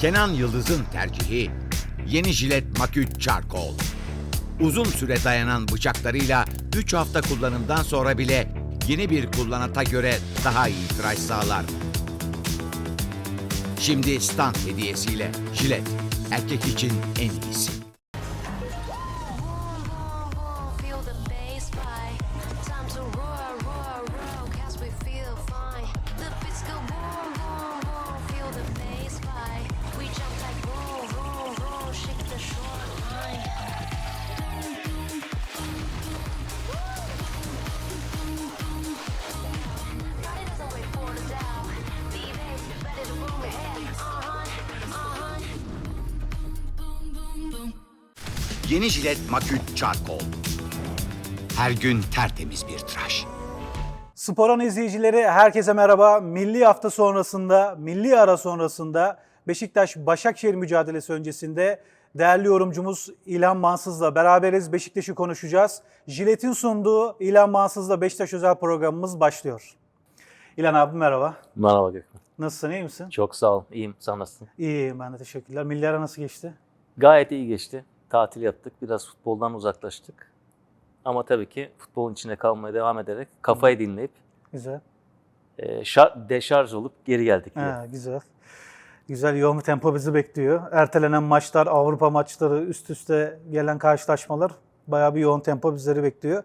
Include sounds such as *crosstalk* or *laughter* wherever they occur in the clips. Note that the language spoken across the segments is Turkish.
Kenan Yıldız'ın tercihi yeni jilet Maküt Charcoal. Uzun süre dayanan bıçaklarıyla 3 hafta kullanımdan sonra bile yeni bir kullanata göre daha iyi tıraş sağlar. Şimdi stand hediyesiyle jilet erkek için en iyisi. Yeni jilet Maküt Charcoal. Her gün tertemiz bir tıraş. Sporan izleyicileri herkese merhaba. Milli hafta sonrasında, milli ara sonrasında Beşiktaş-Başakşehir mücadelesi öncesinde değerli yorumcumuz İlhan Mansız'la beraberiz. Beşiktaş'ı konuşacağız. Jilet'in sunduğu İlhan Mansız'la Beşiktaş özel programımız başlıyor. İlhan abi merhaba. Merhaba Gökmen. Nasılsın, iyi misin? Çok sağ ol. İyiyim. Sen nasılsın? İyiyim ben de teşekkürler. Milli ara nasıl geçti? Gayet iyi geçti. Tatil yaptık. Biraz futboldan uzaklaştık. Ama tabii ki futbolun içinde kalmaya devam ederek kafayı dinleyip Güzel. e, şar- deşarj olup geri geldik. diye. Ha, güzel. Güzel yoğun bir tempo bizi bekliyor. Ertelenen maçlar, Avrupa maçları, üst üste gelen karşılaşmalar bayağı bir yoğun tempo bizleri bekliyor.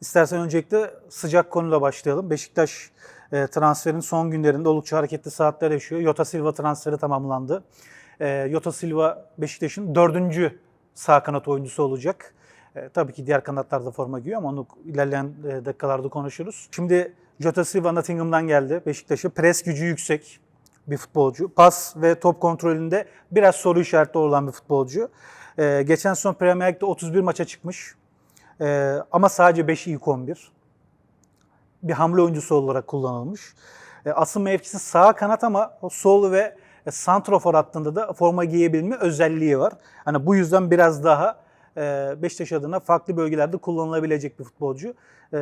İstersen öncelikle sıcak konuyla başlayalım. Beşiktaş e, transferin son günlerinde oldukça hareketli saatler yaşıyor. Yota Silva transferi tamamlandı. E, Yota Silva Beşiktaş'ın dördüncü sağ kanat oyuncusu olacak. E, tabii ki diğer kanatlarda forma giyiyor ama onu ilerleyen e, dakikalarda konuşuruz. Şimdi Jota Silva Nottingham'dan geldi. Beşiktaş'a pres gücü yüksek bir futbolcu. Pas ve top kontrolünde biraz soru işaretli olan bir futbolcu. E, geçen sezon Premier Lig'de 31 maça çıkmış. E, ama sadece 5 ilk 11 bir hamle oyuncusu olarak kullanılmış. E, asıl mevkisi sağ kanat ama sol ve e, santrofor hattında da forma giyebilme özelliği var. Hani bu yüzden biraz daha e, Beşiktaş adına farklı bölgelerde kullanılabilecek bir futbolcu. E,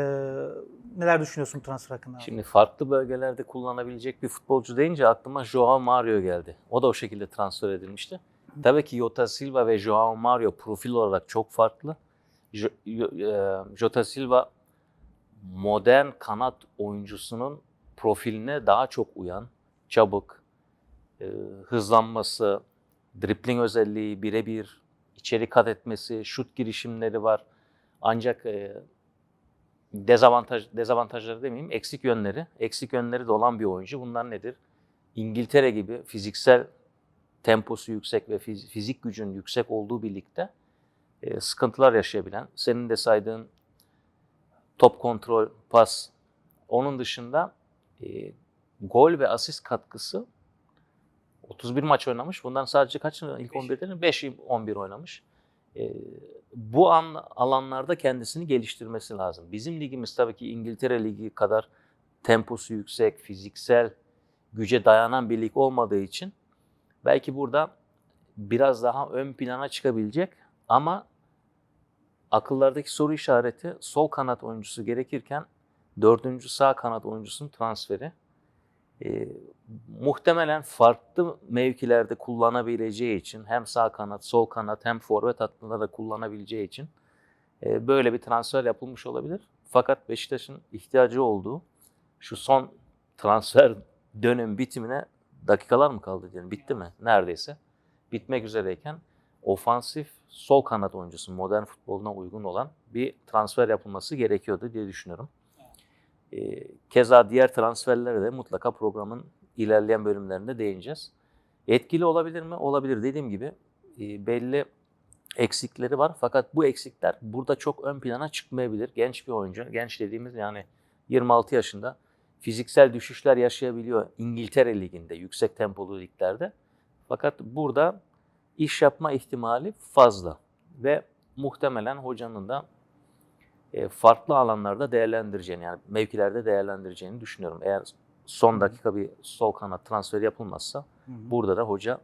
neler düşünüyorsun transfer hakkında? Şimdi farklı bölgelerde kullanabilecek bir futbolcu deyince aklıma Joao Mario geldi. O da o şekilde transfer edilmişti. Tabii ki Jota Silva ve Joao Mario profil olarak çok farklı. E, Jota Silva modern kanat oyuncusunun profiline daha çok uyan, çabuk, e, hızlanması, dripling özelliği, birebir içeri kat etmesi, şut girişimleri var. Ancak e, dezavantaj dezavantajları demeyeyim, eksik yönleri, eksik yönleri de olan bir oyuncu. Bunlar nedir? İngiltere gibi fiziksel temposu yüksek ve fiz- fizik gücün yüksek olduğu birlikte e, sıkıntılar yaşayabilen, senin de saydığın top kontrol, pas, onun dışında e, gol ve asist katkısı 31 maç oynamış. Bundan sadece kaç ilk 11'de mi? 5 11 oynamış. E, bu an, alanlarda kendisini geliştirmesi lazım. Bizim ligimiz tabii ki İngiltere Ligi kadar temposu yüksek, fiziksel güce dayanan bir lig olmadığı için belki burada biraz daha ön plana çıkabilecek ama akıllardaki soru işareti sol kanat oyuncusu gerekirken dördüncü sağ kanat oyuncusunun transferi. Ee, muhtemelen farklı mevkilerde kullanabileceği için hem sağ kanat, sol kanat hem forvet hattında da kullanabileceği için e, böyle bir transfer yapılmış olabilir. Fakat Beşiktaş'ın ihtiyacı olduğu şu son transfer *laughs* dönem bitimine dakikalar mı kaldı diyelim. Bitti mi? Neredeyse. Bitmek üzereyken ofansif sol kanat oyuncusu modern futboluna uygun olan bir transfer yapılması gerekiyordu diye düşünüyorum. Ee, keza diğer transferlere de mutlaka programın ilerleyen bölümlerinde değineceğiz. Etkili olabilir mi? Olabilir. Dediğim gibi e, belli eksikleri var. Fakat bu eksikler burada çok ön plana çıkmayabilir. Genç bir oyuncu. Genç dediğimiz yani 26 yaşında fiziksel düşüşler yaşayabiliyor İngiltere Ligi'nde, yüksek tempolu liglerde. Fakat burada iş yapma ihtimali fazla ve muhtemelen hocanın da e, farklı alanlarda değerlendireceğini yani mevkilerde değerlendireceğini düşünüyorum. Eğer son dakika bir sol kanat transferi yapılmazsa burada da hoca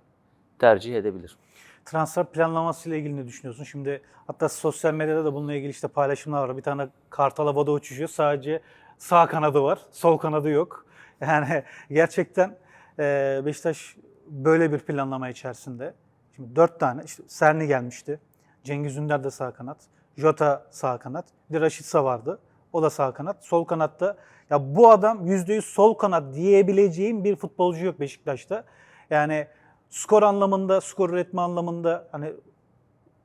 tercih edebilir. Transfer planlaması ile ilgili ne düşünüyorsun? Şimdi hatta sosyal medyada da bununla ilgili işte paylaşımlar var. Bir tane kartal havada uçuşuyor. Sadece sağ kanadı var. Sol kanadı yok. *laughs* Yani gerçekten e, Beşiktaş böyle bir planlama içerisinde. Şimdi dört tane, işte Serni gelmişti. Cengiz Ünder de sağ kanat. Jota sağ kanat. Bir de Raşitsa vardı. O da sağ kanat. Sol kanatta ya bu adam %100 sol kanat diyebileceğim bir futbolcu yok Beşiktaş'ta. Yani skor anlamında, skor üretme anlamında hani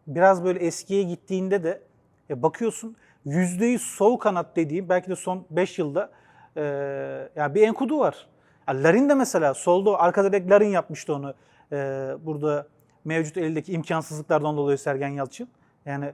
biraz böyle eskiye gittiğinde de ya bakıyorsun %100 sol kanat dediğim belki de son 5 yılda e, yani bir Enkudu var. Larin de mesela solda arkada direkt Larin yapmıştı onu. E, burada mevcut eldeki imkansızlıklardan dolayı Sergen Yalçın. Yani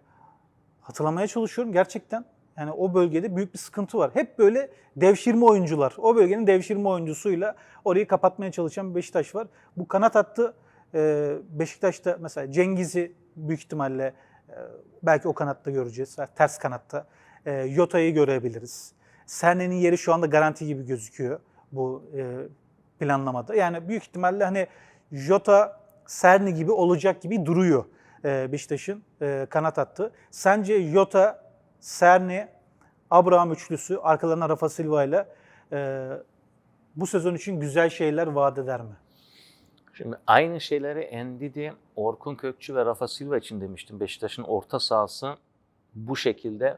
hatırlamaya çalışıyorum gerçekten. Yani o bölgede büyük bir sıkıntı var. Hep böyle devşirme oyuncular. O bölgenin devşirme oyuncusuyla orayı kapatmaya çalışan Beşiktaş var. Bu kanat hattı e, Beşiktaş'ta mesela Cengiz'i büyük ihtimalle e, belki o kanatta göreceğiz. Ters kanatta. E, Yota'yı görebiliriz. Serne'nin yeri şu anda garanti gibi gözüküyor bu e, planlamada. Yani büyük ihtimalle hani Jota, Serni gibi olacak gibi duruyor e, Beşiktaş'ın e, kanat hattı. Sence Jota, Serni, Abraham üçlüsü arkalarına Rafa Silva ile e, bu sezon için güzel şeyler vaat eder mi? Şimdi aynı şeyleri Ndidi, Orkun Kökçü ve Rafa Silva için demiştim. Beşiktaş'ın orta sahası bu şekilde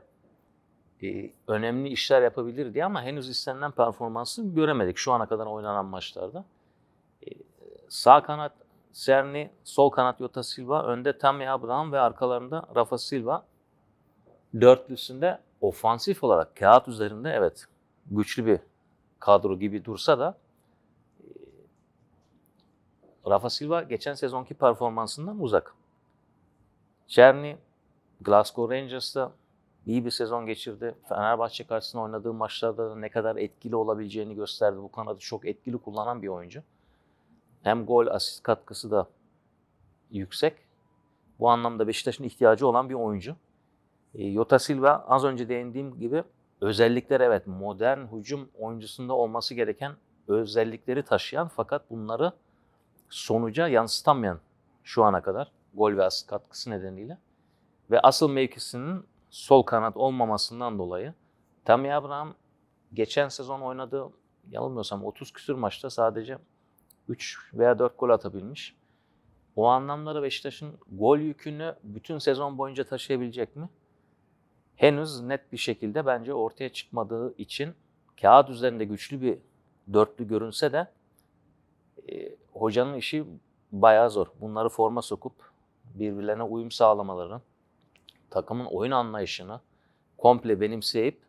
e, önemli işler yapabilir diye ama henüz istenilen performansı göremedik şu ana kadar oynanan maçlarda. E, sağ kanat Serni, sol kanat Jota Silva, önde Tammy Abraham ve arkalarında Rafa Silva. Dörtlüsünde ofansif olarak kağıt üzerinde evet güçlü bir kadro gibi dursa da Rafa Silva geçen sezonki performansından uzak. Çerni Glasgow Rangers'ta iyi bir sezon geçirdi. Fenerbahçe karşısında oynadığı maçlarda da ne kadar etkili olabileceğini gösterdi. Bu kanadı çok etkili kullanan bir oyuncu. Hem gol asist katkısı da yüksek. Bu anlamda Beşiktaş'ın ihtiyacı olan bir oyuncu. E, Jota Silva az önce değindiğim gibi özellikler evet modern hücum oyuncusunda olması gereken özellikleri taşıyan fakat bunları sonuca yansıtamayan şu ana kadar gol ve asist katkısı nedeniyle ve asıl mevkisinin sol kanat olmamasından dolayı Tammy Abraham geçen sezon oynadığı yanılmıyorsam 30 küsür maçta sadece 3 veya 4 gol atabilmiş. O anlamda Beşiktaş'ın gol yükünü bütün sezon boyunca taşıyabilecek mi? Henüz net bir şekilde bence ortaya çıkmadığı için kağıt üzerinde güçlü bir dörtlü görünse de e, hocanın işi bayağı zor. Bunları forma sokup birbirlerine uyum sağlamaları, takımın oyun anlayışını komple benimseyip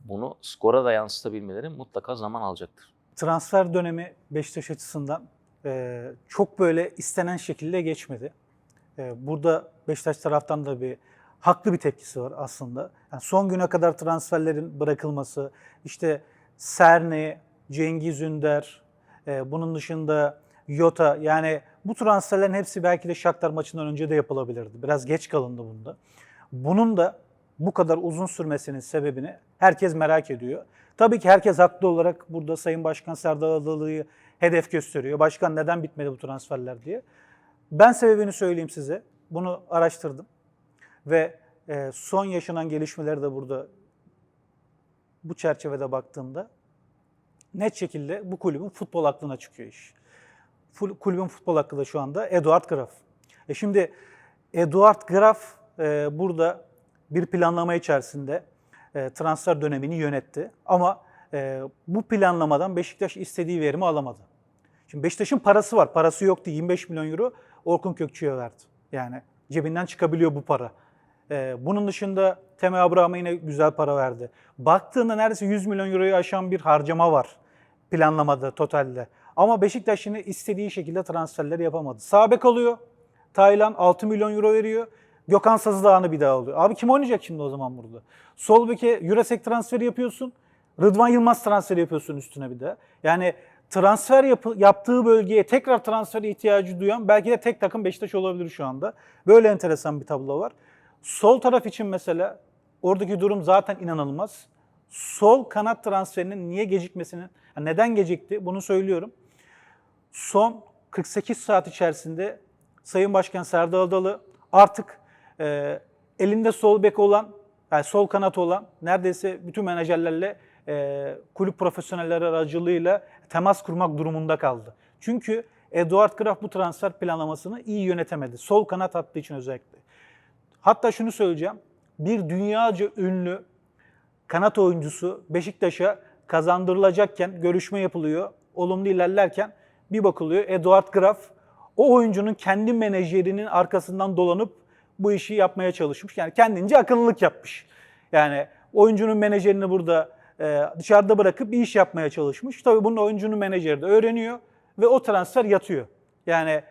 bunu skora da yansıtabilmeleri mutlaka zaman alacaktır. Transfer dönemi Beşiktaş açısından e, çok böyle istenen şekilde geçmedi. E, burada Beşiktaş taraftan da bir haklı bir tepkisi var aslında. Yani son güne kadar transferlerin bırakılması, işte Serne, Cengiz Ünder, e, bunun dışında Yota yani bu transferlerin hepsi belki de Shakhtar maçından önce de yapılabilirdi. Biraz geç kalındı bunda. Bunun da bu kadar uzun sürmesinin sebebini herkes merak ediyor. Tabii ki herkes haklı olarak burada Sayın Başkan Serdar Adalı'yı hedef gösteriyor. Başkan neden bitmedi bu transferler diye. Ben sebebini söyleyeyim size. Bunu araştırdım. Ve e, son yaşanan gelişmeleri de burada bu çerçevede baktığımda net şekilde bu kulübün futbol aklına çıkıyor iş. Kulübün futbol hakkı da şu anda Eduard Graf. E şimdi Eduard Graf e, burada bir planlama içerisinde e, transfer dönemini yönetti. Ama e, bu planlamadan Beşiktaş istediği verimi alamadı. Şimdi Beşiktaş'ın parası var. Parası yoktu. 25 milyon euro Orkun Kökçü'ye verdi. Yani cebinden çıkabiliyor bu para. Ee, bunun dışında Teme Abraham'a yine güzel para verdi. Baktığında neredeyse 100 milyon euroyu aşan bir harcama var planlamada, totalde. Ama Beşiktaş yine istediği şekilde transferleri yapamadı. Sağ bek alıyor. Taylan 6 milyon euro veriyor. Gökhan Sazıdağ'ını bir daha alıyor. Abi kim oynayacak şimdi o zaman burada? Sol beke Jurasek transferi yapıyorsun. Rıdvan Yılmaz transferi yapıyorsun üstüne bir de. Yani transfer yapı, yaptığı bölgeye tekrar transfer ihtiyacı duyan belki de tek takım Beşiktaş olabilir şu anda. Böyle enteresan bir tablo var. Sol taraf için mesela oradaki durum zaten inanılmaz. Sol kanat transferinin niye gecikmesinin, neden gecikti bunu söylüyorum. Son 48 saat içerisinde Sayın Başkan Serdar Adalı artık e, elinde sol bek olan, yani sol kanat olan neredeyse bütün menajerlerle e, kulüp profesyonelleri aracılığıyla temas kurmak durumunda kaldı. Çünkü Eduard Graf bu transfer planlamasını iyi yönetemedi. Sol kanat attığı için özellikle. Hatta şunu söyleyeceğim. Bir dünyaca ünlü kanat oyuncusu Beşiktaş'a kazandırılacakken görüşme yapılıyor. Olumlu ilerlerken bir bakılıyor Eduard Graf o oyuncunun kendi menajerinin arkasından dolanıp bu işi yapmaya çalışmış. Yani kendince akıllılık yapmış. Yani oyuncunun menajerini burada e, dışarıda bırakıp bir iş yapmaya çalışmış. Tabii bunun oyuncunun menajeri de öğreniyor ve o transfer yatıyor. Yani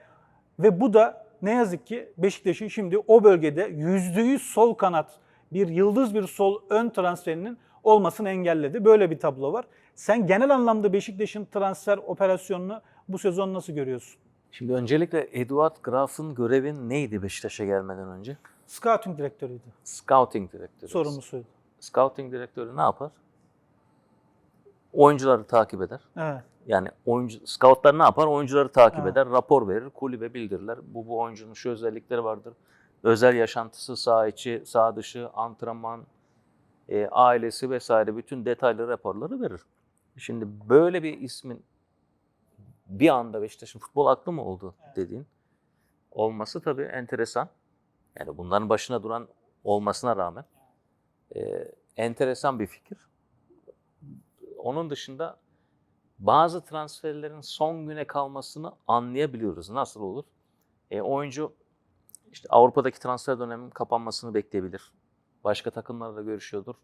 ve bu da ne yazık ki Beşiktaş'ın şimdi o bölgede %100 sol kanat bir yıldız bir sol ön transferinin olmasını engelledi. Böyle bir tablo var. Sen genel anlamda Beşiktaş'ın transfer operasyonunu bu sezon nasıl görüyorsun? Şimdi öncelikle Eduard Graf'ın görevi neydi Beşiktaş'a gelmeden önce? Scouting direktörüydü. Scouting direktörü. Sorumlusuydu. Scouting direktörü ne yapar? Oyuncuları takip eder. Evet. Yani oyuncu scoutlar ne yapar? Oyuncuları takip Evet. eder, rapor verir, kulübe bildirirler. Bu bu oyuncunun şu özellikleri vardır. Özel yaşantısı, saha içi, saha dışı, antrenman, e, ailesi vesaire bütün detaylı raporları verir. Şimdi böyle bir ismin bir anda Beşiktaş'ın futbol aklı mı oldu dediğin olması tabii enteresan. Yani bunların başına duran olmasına rağmen e, enteresan bir fikir. Onun dışında bazı transferlerin son güne kalmasını anlayabiliyoruz. Nasıl olur? E, oyuncu işte Avrupa'daki transfer döneminin kapanmasını bekleyebilir. Başka takımlarla görüşüyordur.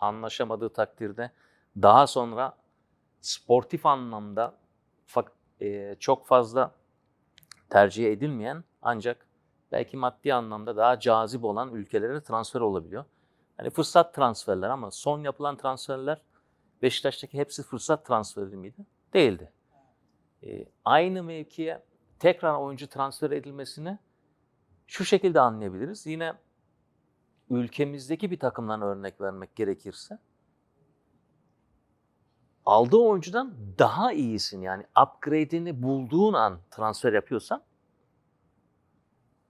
Anlaşamadığı takdirde daha sonra sportif anlamda e, çok fazla tercih edilmeyen ancak belki maddi anlamda daha cazip olan ülkelere transfer olabiliyor. Hani fırsat transferler ama son yapılan transferler Beşiktaş'taki hepsi fırsat transferi miydi? Değildi. Ee, aynı mevkiye tekrar oyuncu transfer edilmesini şu şekilde anlayabiliriz. Yine ülkemizdeki bir takımdan örnek vermek gerekirse aldığı oyuncudan daha iyisini yani upgrade'ini bulduğun an transfer yapıyorsan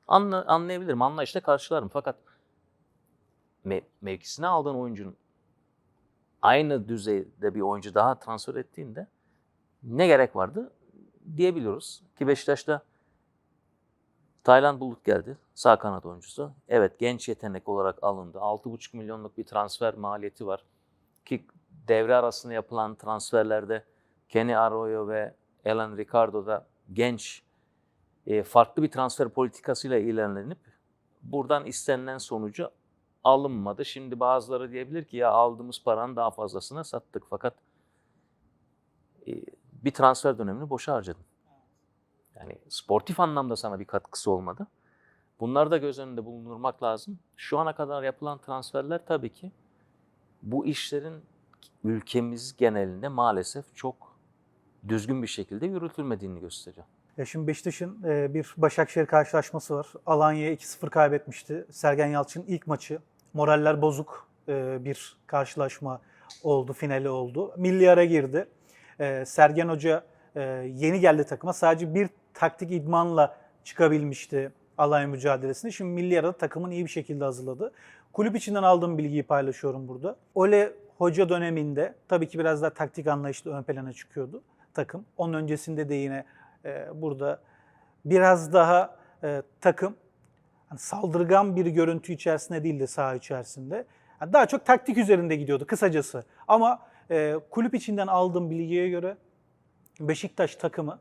anla, anlayabilirim. Anlayışla karşılarım. Fakat me- mevkisine aldığın oyuncunun aynı düzeyde bir oyuncu daha transfer ettiğinde ne gerek vardı diyebiliyoruz. Ki Beşiktaş'ta Tayland Bulut geldi. Sağ kanat oyuncusu. Evet genç yetenek olarak alındı. 6,5 milyonluk bir transfer maliyeti var. Ki devre arasında yapılan transferlerde Kenny Arroyo ve Alan Ricardo da genç e, farklı bir transfer politikasıyla ilerlenip buradan istenilen sonucu alınmadı. Şimdi bazıları diyebilir ki ya aldığımız paranın daha fazlasına sattık fakat e, bir transfer dönemini boşa harcadın. Yani sportif anlamda sana bir katkısı olmadı. Bunları da göz önünde bulundurmak lazım. Şu ana kadar yapılan transferler tabii ki bu işlerin ülkemiz genelinde maalesef çok düzgün bir şekilde yürütülmediğini gösteriyor. Ya şimdi Beşiktaş'ın e, bir Başakşehir karşılaşması var. Alanya'ya 2-0 kaybetmişti. Sergen Yalçın'ın ilk maçı. Moraller bozuk e, bir karşılaşma oldu, finali oldu. Milli girdi. E, Sergen Hoca yeni geldi takıma. Sadece bir taktik idmanla çıkabilmişti Alanya mücadelesine. Şimdi milli arada takımın iyi bir şekilde hazırladı. Kulüp içinden aldığım bilgiyi paylaşıyorum burada. Ole Hoca döneminde tabii ki biraz daha taktik anlayışlı ön plana çıkıyordu takım. Onun öncesinde de yine e, burada biraz daha e, takım hani saldırgan bir görüntü içerisinde değildi saha içerisinde. Yani daha çok taktik üzerinde gidiyordu kısacası. Ama e, kulüp içinden aldığım bilgiye göre Beşiktaş takımı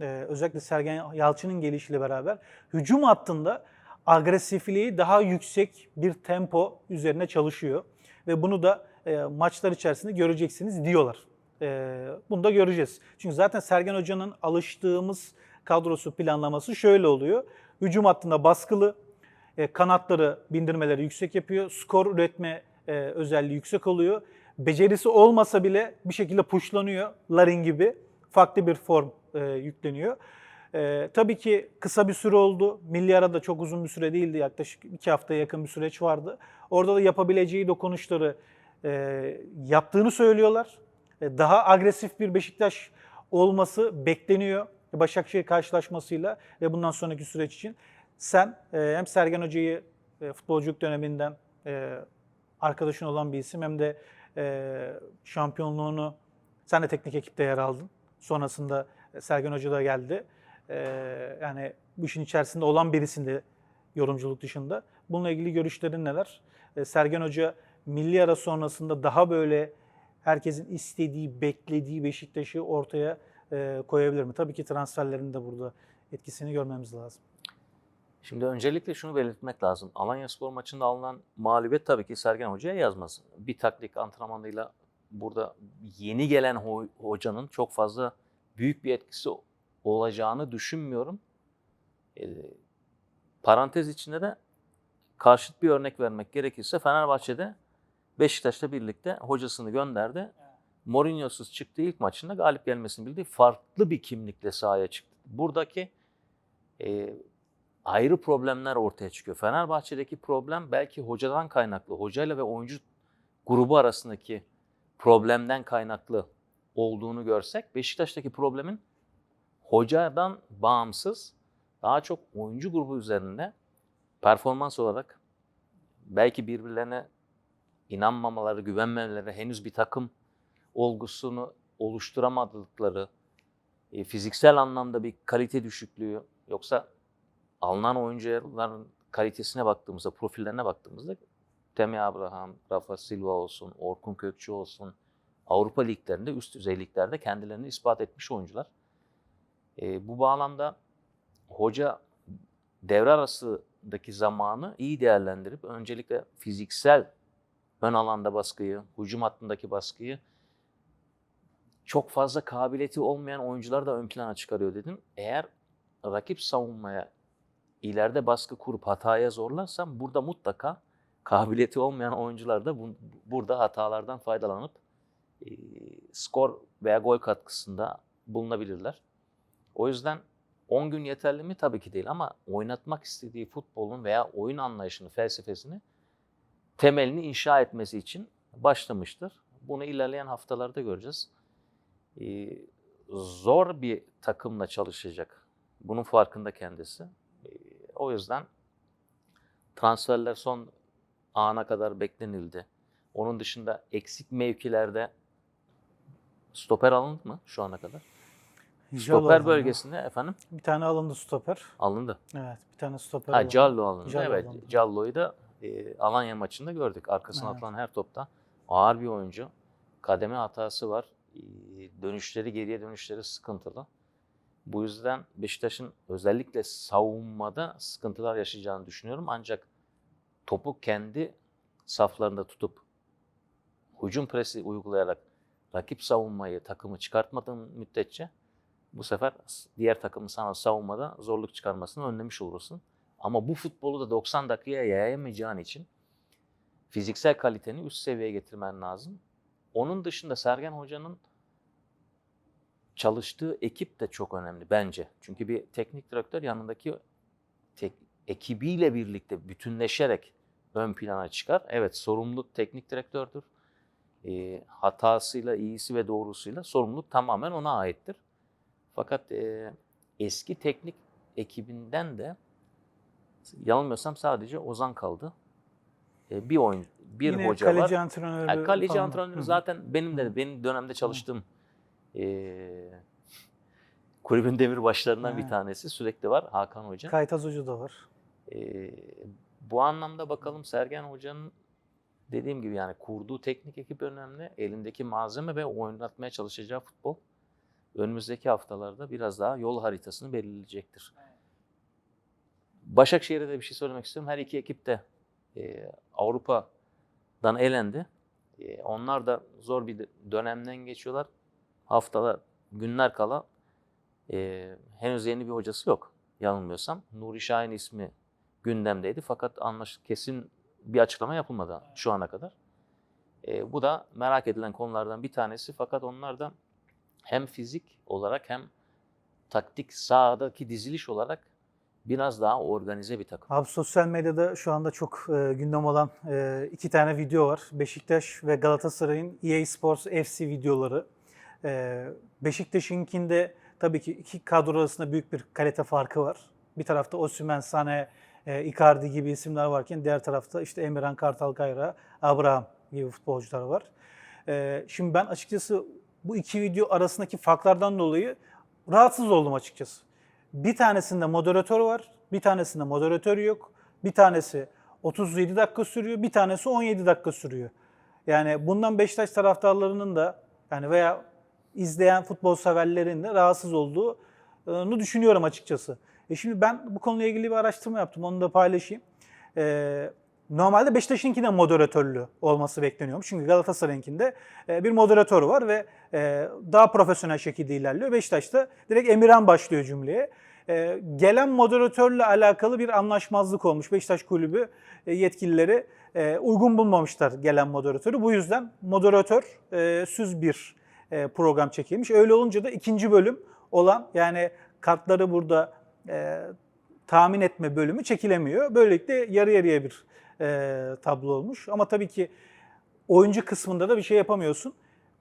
e, özellikle Sergen Yalçın'ın gelişiyle beraber hücum hattında agresifliği daha yüksek bir tempo üzerine çalışıyor. Ve bunu da e, maçlar içerisinde göreceksiniz diyorlar. E, bunu da göreceğiz. Çünkü zaten Sergen Hoca'nın alıştığımız kadrosu planlaması şöyle oluyor. Hücum hattında baskılı, e, kanatları bindirmeleri yüksek yapıyor. Skor üretme e, özelliği yüksek oluyor. Becerisi olmasa bile bir şekilde pushlanıyor. Larin gibi farklı bir form e, yükleniyor. E, tabii ki kısa bir süre oldu. Milli arada çok uzun bir süre değildi. Yaklaşık iki haftaya yakın bir süreç vardı. Orada da yapabileceği dokunuşları e, yaptığını söylüyorlar. E, daha agresif bir Beşiktaş olması bekleniyor Başakşehir karşılaşmasıyla ve bundan sonraki süreç için. Sen e, hem Sergen Hoca'yı e, futbolculuk döneminden e, arkadaşın olan bir isim hem de e, şampiyonluğunu sen de teknik ekipte yer aldın. Sonrasında Sergen Hoca da geldi. Ee, yani bu işin içerisinde olan birisinde yorumculuk dışında. Bununla ilgili görüşlerin neler? Ee, Sergen Hoca milli ara sonrasında daha böyle herkesin istediği, beklediği Beşiktaş'ı ortaya e, koyabilir mi? Tabii ki transferlerin de burada etkisini görmemiz lazım. Şimdi öncelikle şunu belirtmek lazım. Alanya Spor maçında alınan mağlubiyet tabii ki Sergen Hoca'ya yazmaz. Bir taktik antrenmanıyla burada yeni gelen ho- hocanın çok fazla büyük bir etkisi olacağını düşünmüyorum. Ee, parantez içinde de karşıt bir örnek vermek gerekirse Fenerbahçe'de Beşiktaş'la birlikte hocasını gönderdi. Mourinho'suz çıktığı ilk maçında galip gelmesini bildiği farklı bir kimlikle sahaya çıktı. Buradaki e, ayrı problemler ortaya çıkıyor. Fenerbahçe'deki problem belki hocadan kaynaklı, hocayla ve oyuncu grubu arasındaki problemden kaynaklı olduğunu görsek, Beşiktaş'taki problemin hocadan bağımsız, daha çok oyuncu grubu üzerinde performans olarak belki birbirlerine inanmamaları, güvenmemeleri, henüz bir takım olgusunu oluşturamadıkları, e, fiziksel anlamda bir kalite düşüklüğü, yoksa alınan oyuncuların kalitesine baktığımızda, profillerine baktığımızda Temi Abraham, Rafa Silva olsun, Orkun Kökçü olsun, Avrupa liglerinde, üst düzey liglerde kendilerini ispat etmiş oyuncular. E, bu bağlamda hoca devre arasındaki zamanı iyi değerlendirip öncelikle fiziksel ön alanda baskıyı, hücum hattındaki baskıyı çok fazla kabiliyeti olmayan oyuncular da ön plana çıkarıyor dedim. Eğer rakip savunmaya ileride baskı kurup hataya zorlarsam burada mutlaka kabiliyeti olmayan oyuncular da bu- burada hatalardan faydalanıp e, skor veya gol katkısında bulunabilirler. O yüzden 10 gün yeterli mi? Tabii ki değil ama oynatmak istediği futbolun veya oyun anlayışını, felsefesini temelini inşa etmesi için başlamıştır. Bunu ilerleyen haftalarda göreceğiz. Ee, zor bir takımla çalışacak. Bunun farkında kendisi. Ee, o yüzden transferler son ana kadar beklenildi. Onun dışında eksik mevkilerde stoper alındı mı şu ana kadar? Jalo Stoper alındı. bölgesinde efendim Bir tane alındı stoper. alındı. Evet bir tane stoper Ha alındı. Alındı. Callo evet. alındı. Callo'yu da e, Alanya maçında gördük. Arkasına Evet. atılan her topta ağır bir oyuncu. Kademe hatası var. E, dönüşleri geriye dönüşleri sıkıntılı. Bu yüzden Beşiktaş'ın özellikle savunmada sıkıntılar yaşayacağını düşünüyorum. Ancak topu kendi saflarında tutup hücum presi uygulayarak rakip savunmayı, takımı çıkartmadığın müddetçe bu sefer diğer takımın sana savunmada zorluk çıkarmasını önlemiş olursun. Ama bu futbolu da 90 dakikaya yayamayacağın için fiziksel kaliteni üst seviyeye getirmen lazım. Onun dışında Sergen Hoca'nın çalıştığı ekip de çok önemli bence. Çünkü bir teknik direktör yanındaki tek, ekibiyle birlikte bütünleşerek ön plana çıkar. Evet sorumluluk teknik direktördür. E, hatasıyla, iyisi ve doğrusuyla sorumluluk tamamen ona aittir. Fakat e, eski teknik ekibinden de yanılmıyorsam sadece Ozan kaldı. E, bir oyun, bir Yine hoca kaleci var. antrenörü Yani kaleci falan antrenörü zaten benim de benim dönemde çalıştığım e, kulübün demirbaşlarından bir Ha. tanesi sürekli var Hakan Hoca. Kaytaz Hoca da var. E, bu anlamda bakalım Sergen Hoca'nın dediğim gibi yani kurduğu teknik ekip önemli. Elindeki malzeme ve oynatmaya çalışacağı futbol önümüzdeki haftalarda biraz daha yol haritasını belirleyecektir. Başakşehir'e de bir şey söylemek istiyorum. Her iki ekip de e, Avrupa'dan elendi. E, onlar da zor bir dönemden geçiyorlar. Haftalar, günler kala e, henüz yeni bir hocası yok yanılmıyorsam. Nuri Şahin ismi gündemdeydi fakat anlaş kesin bir açıklama yapılmadı şu ana kadar. E, bu da merak edilen konulardan bir tanesi fakat onlar da hem fizik olarak hem taktik sahadaki diziliş olarak biraz daha organize bir takım. Abi sosyal medyada şu anda çok e, gündem olan e, iki tane video var. Beşiktaş ve Galatasaray'ın EA Sports FC videoları. E, Beşiktaş'ınkinde tabii ki iki kadro arasında büyük bir kalite farkı var. Bir tarafta Osimhen, Sane, e, Icardi gibi isimler varken diğer tarafta işte Emirhan Kartal Kayra, Abraham gibi futbolcular var. E, şimdi ben açıkçası bu iki video arasındaki farklardan dolayı rahatsız oldum açıkçası. Bir tanesinde moderatör var, bir tanesinde moderatör yok. Bir tanesi 37 dakika sürüyor, bir tanesi 17 dakika sürüyor. Yani bundan Beşiktaş taraftarlarının da yani veya izleyen futbol severlerin de rahatsız olduğunu düşünüyorum açıkçası. E şimdi ben bu konuyla ilgili bir araştırma yaptım, onu da paylaşayım. Ee, normalde Beşiktaş'ınki de moderatörlü olması bekleniyormuş. Çünkü Galatasaray'ınkinde e, bir moderatör var ve e, daha profesyonel şekilde ilerliyor. Beşiktaş'ta direkt Emirhan başlıyor cümleye. E, gelen moderatörle alakalı bir anlaşmazlık olmuş. Beşiktaş Kulübü yetkilileri uygun bulmamışlar gelen moderatörü. Bu yüzden moderatör süz bir program çekilmiş. Öyle olunca da ikinci bölüm olan yani kartları burada tahmin etme bölümü çekilemiyor. Böylelikle yarı yarıya bir e, tablo olmuş. Ama tabii ki oyuncu kısmında da bir şey yapamıyorsun.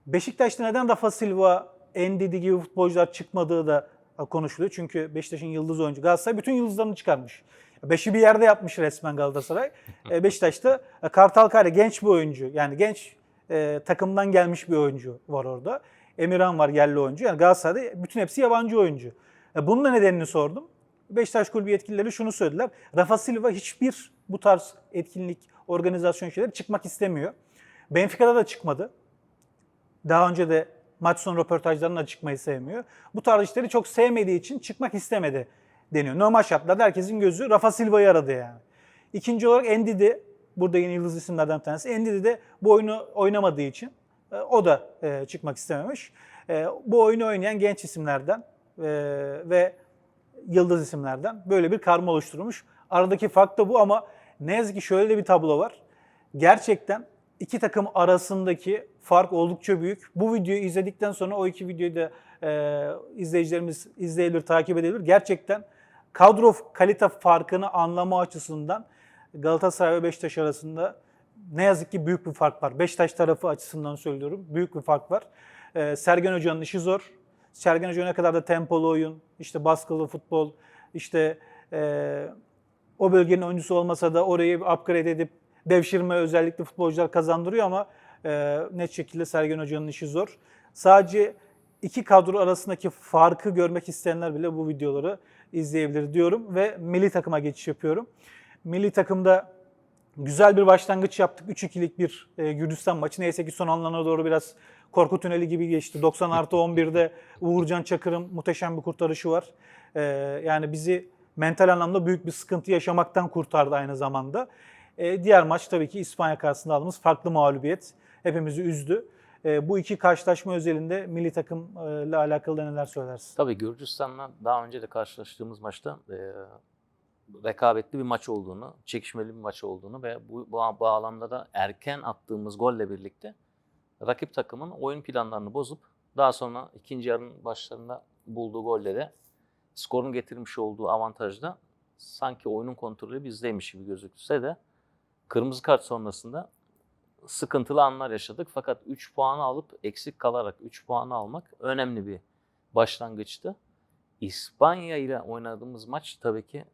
Beşiktaş'ta neden Rafa Silva, Endidi gibi futbolcular çıkmadığı da konuşuluyor. Çünkü Beşiktaş'ın yıldız oyuncu Galatasaray bütün yıldızlarını çıkarmış. Beşi bir yerde yapmış resmen Galatasaray. E, Beşiktaş'ta e, Kartal Kare genç bir oyuncu. Yani genç e, takımdan gelmiş bir oyuncu var orada. Emirhan var yerli oyuncu. Yani Galatasaray'da bütün hepsi yabancı oyuncu. E, bunun da nedenini sordum. Beşiktaş kulübü yetkilileri şunu söylediler. Rafa Silva hiçbir bu tarz etkinlik, organizasyon şeyleri çıkmak istemiyor. Benfica'da da çıkmadı. Daha önce de maç sonu röportajlarına çıkmayı sevmiyor. Bu tarz işleri çok sevmediği için çıkmak istemedi deniyor. Normal şartlarda herkesin gözü Rafa Silva'yı aradı yani. İkinci olarak Endidi, burada yeni yıldız isimlerden bir tanesi. Endidi de bu oyunu oynamadığı için e, o da e, çıkmak istememiş. E, bu oyunu oynayan genç isimlerden ve yıldız isimlerden böyle bir karma oluşturulmuş. Aradaki fark da bu ama ne yazık ki şöyle bir tablo var. Gerçekten iki takım arasındaki fark oldukça büyük. Bu videoyu izledikten sonra o iki videoyu da e, izleyicilerimiz izleyebilir, takip edebilir. Gerçekten kadro kalite farkını anlama açısından Galatasaray ve Beşiktaş arasında ne yazık ki büyük bir fark var. Beşiktaş tarafı açısından söylüyorum. Büyük bir fark var. E, Sergen Hoca'nın işi zor. Sergen Hoca ne kadar da tempolu oyun, işte baskılı futbol, işte e, o bölgenin oyuncusu olmasa da orayı upgrade edip devşirme özellikle futbolcular kazandırıyor ama e, net şekilde Sergen Hoca'nın işi zor. Sadece iki kadro arasındaki farkı görmek isteyenler bile bu videoları izleyebilir diyorum ve milli takıma geçiş yapıyorum. Milli takımda güzel bir başlangıç yaptık. 3-2'lik bir e, Gürcistan maçı. Neyse ki son anlarına doğru biraz korku tüneli gibi geçti. 90 artı 11'de Uğurcan Çakır'ın muhteşem bir kurtarışı var. E, yani bizi mental anlamda büyük bir sıkıntı yaşamaktan kurtardı aynı zamanda. E, diğer maç tabii ki İspanya karşısında aldığımız farklı mağlubiyet. Hepimizi üzdü. E, bu iki karşılaşma özelinde milli takımla alakalı da neler söylersin? Tabii Gürcistan'la daha önce de karşılaştığımız maçta e, rekabetli bir maç olduğunu, çekişmeli bir maç olduğunu ve bu, bu bağlamda da erken attığımız golle birlikte rakip takımın oyun planlarını bozup daha sonra ikinci yarının başlarında bulduğu golle de skorun getirmiş olduğu avantajda sanki oyunun kontrolü bizdeymiş gibi gözükse de kırmızı kart sonrasında sıkıntılı anlar yaşadık. Fakat 3 puanı alıp eksik kalarak 3 puanı almak önemli bir başlangıçtı. İspanya ile oynadığımız maç tabii ki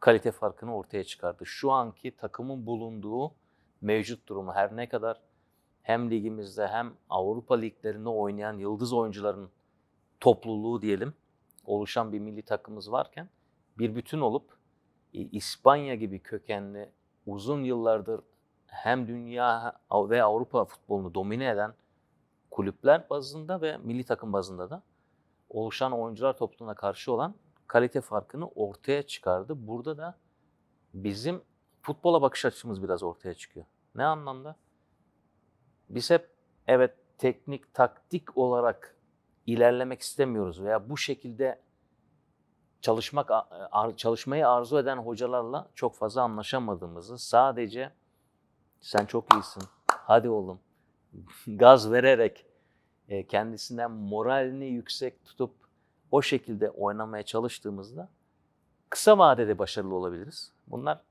kalite farkını ortaya çıkardı. Şu anki takımın bulunduğu mevcut durumu her ne kadar hem ligimizde hem Avrupa liglerinde oynayan yıldız oyuncuların topluluğu diyelim oluşan bir milli takımımız varken bir bütün olup e, İspanya gibi kökenli uzun yıllardır hem dünya ve Avrupa futbolunu domine eden kulüpler bazında ve milli takım bazında da oluşan oyuncular topluluğuna karşı olan kalite farkını ortaya çıkardı. Burada da bizim futbola bakış açımız biraz ortaya çıkıyor. Ne anlamda? Biz hep evet teknik, taktik olarak ilerlemek istemiyoruz veya bu şekilde çalışmak çalışmayı arzu eden hocalarla çok fazla anlaşamadığımızı sadece sen çok iyisin. Hadi oğlum. *laughs* Gaz vererek e, kendisinden moralini yüksek tutup o şekilde oynamaya çalıştığımızda kısa vadede başarılı olabiliriz. Bunlar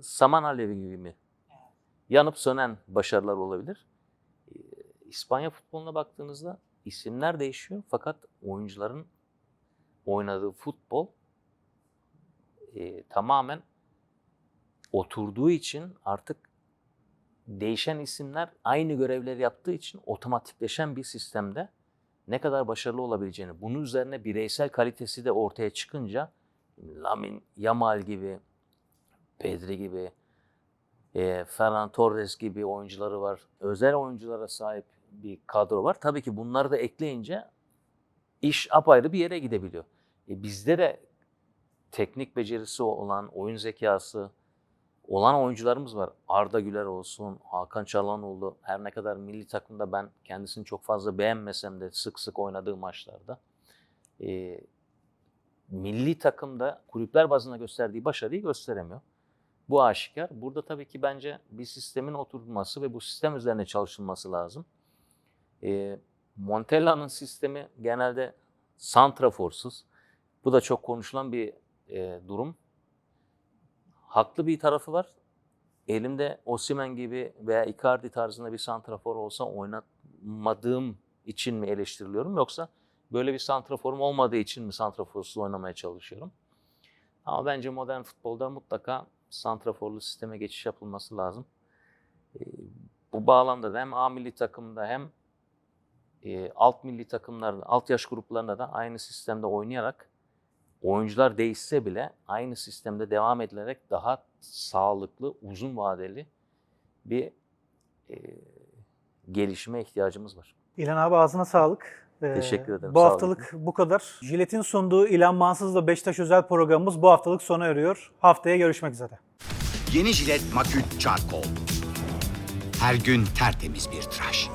saman alevi gibi mi? Yanıp sönen başarılar olabilir. E, İspanya futboluna baktığınızda isimler değişiyor fakat oyuncuların oynadığı futbol e, tamamen oturduğu için artık değişen isimler aynı görevleri yaptığı için otomatikleşen bir sistemde ne kadar başarılı olabileceğini, bunun üzerine bireysel kalitesi de ortaya çıkınca Lamin Yamal gibi, Pedri gibi, e, Ferran Torres gibi oyuncuları var. Özel oyunculara sahip bir kadro var. Tabii ki bunları da ekleyince iş apayrı bir yere gidebiliyor. E, bizde de teknik becerisi olan, oyun zekası olan oyuncularımız var. Arda Güler olsun, Hakan Çalhanoğlu. Her ne kadar milli takımda ben kendisini çok fazla beğenmesem de sık sık oynadığı maçlarda e, milli takımda kulüpler bazında gösterdiği başarıyı gösteremiyor. Bu aşikar. Burada tabii ki bence bir sistemin oturulması ve bu sistem üzerine çalışılması lazım. E, Montella'nın sistemi genelde santraforsuz. Bu da çok konuşulan bir e, durum. Haklı bir tarafı var. Elimde Osimhen gibi veya Icardi tarzında bir santrafor olsa oynatmadığım için mi eleştiriliyorum yoksa böyle bir santraforum olmadığı için mi santraforsuz oynamaya çalışıyorum? Ama bence modern futbolda mutlaka santraforlu sisteme geçiş yapılması lazım. Ee, bu bağlamda da hem A milli takımda hem e, alt milli takımlarda, alt yaş gruplarında da aynı sistemde oynayarak oyuncular değişse bile aynı sistemde devam edilerek daha sağlıklı, uzun vadeli bir e, gelişime ihtiyacımız var. İlhan abi ağzına sağlık. Ee, Teşekkür ederim, Bu sağ olun. haftalık bu kadar. Jilet'in sunduğu İlhan Mansız'la Beşiktaş özel programımız bu haftalık sona eriyor. Haftaya görüşmek üzere. Yeni jilet Maküt Charcoal. Her gün tertemiz bir tıraş.